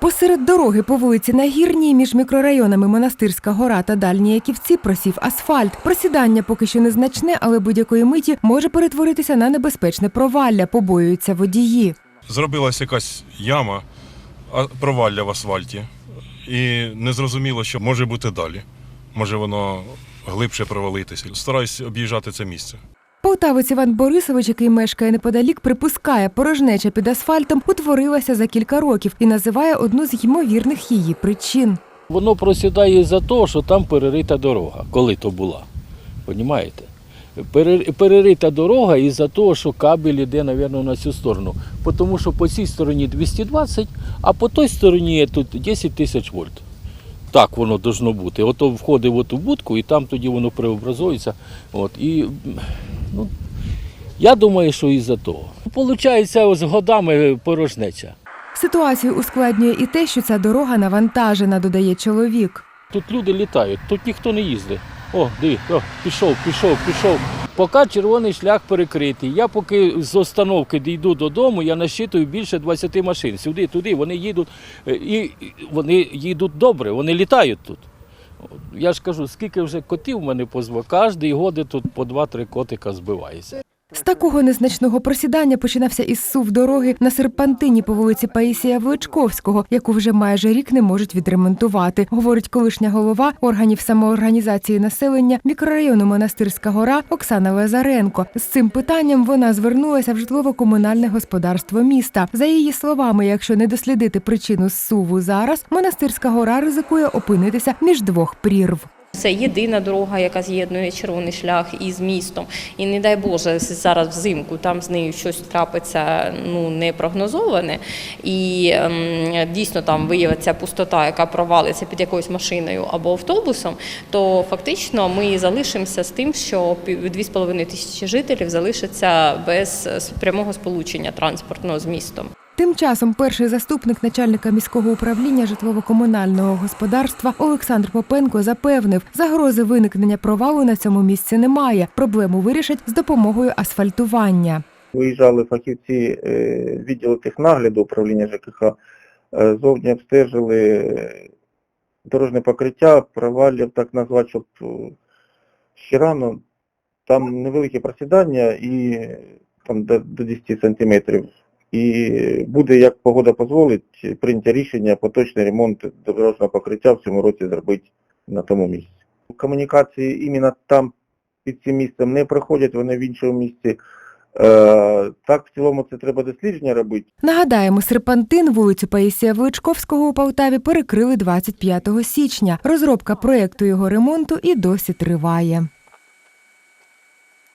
Посеред дороги по вулиці Нагірній між мікрорайонами Монастирська гора та Дальні Яківці просів асфальт. Просідання поки що незначне, але будь-якої миті може перетворитися на небезпечне провалля, побоюються водії. Зробилася якась яма, провалля в асфальті. І не зрозуміло, що може бути далі. Може воно глибше провалитися. Стараюсь об'їжджати це місце. Полтавець Іван Борисович, який мешкає неподалік, припускає, порожнеча під асфальтом утворилася за кілька років і називає одну з ймовірних її причин. Воно просідає за того, що там перерита дорога, коли то була. Понімаєте? Перерита дорога із-за того, що кабель йде, мабуть, на цю сторону. Тому що по цій стороні 220, а по той стороні тут 10 тисяч вольт. Так воно должно бути. Ото входить в ту будку і там тоді воно преобразується. От, і, ну, я думаю, що із-за того. Получається, з годами порожнеча. Ситуацію ускладнює і те, що ця дорога навантажена, додає чоловік. Тут люди літають, тут ніхто не їздить. О, диви, о, пішов, пішов, пішов. Поки червоний шлях перекритий. Я поки з остановки дійду додому, я насчитую більше 20 машин. Сюди, туди, вони їдуть, е, і вони їдуть добре, вони літають тут. Я ж кажу, скільки вже котів в мене позва, кожен годи тут по 2-3 котика збивається. З такого незначного просідання починався із сув дороги на серпантині по вулиці Паїсія Величковського, яку вже майже рік не можуть відремонтувати, говорить колишня голова органів самоорганізації населення мікрорайону Монастирська гора Оксана Лазаренко. З цим питанням вона звернулася в житлово-комунальне господарство міста. За її словами, якщо не дослідити причину зсуву зараз, Монастирська гора ризикує опинитися між двох прірв. Це єдина дорога, яка з'єднує червоний шлях із містом. І не дай Боже, зараз взимку там з нею щось трапиться ну не прогнозоване, і ем, дійсно там виявиться пустота, яка провалиться під якоюсь машиною або автобусом. То фактично ми залишимося з тим, що пів- 2,5 тисячі жителів залишаться без е, прямого сполучення транспортного з містом. Тим часом перший заступник начальника міського управління житлово-комунального господарства Олександр Попенко запевнив, загрози виникнення провалу на цьому місці немає. Проблему вирішать з допомогою асфальтування. Виїжджали фахівці е, відділу технагляду управління ЖКХ, е, зовні обстежили е, дорожнє покриття, провалів, так назвати, щоб ще рано. Там невелике просідання і там до 10 сантиметрів. І буде, як погода дозволить, прийняття рішення поточний ремонт дорожнього покриття в цьому році зробити на тому місці. Комунікації іменно там під цим місцем не проходять, вони в іншому місці. Е, так, в цілому це треба дослідження робити. Нагадаємо, серпантин вулицю Паїсія Величковського у Полтаві перекрили 25 січня. Розробка проекту його ремонту і досі триває.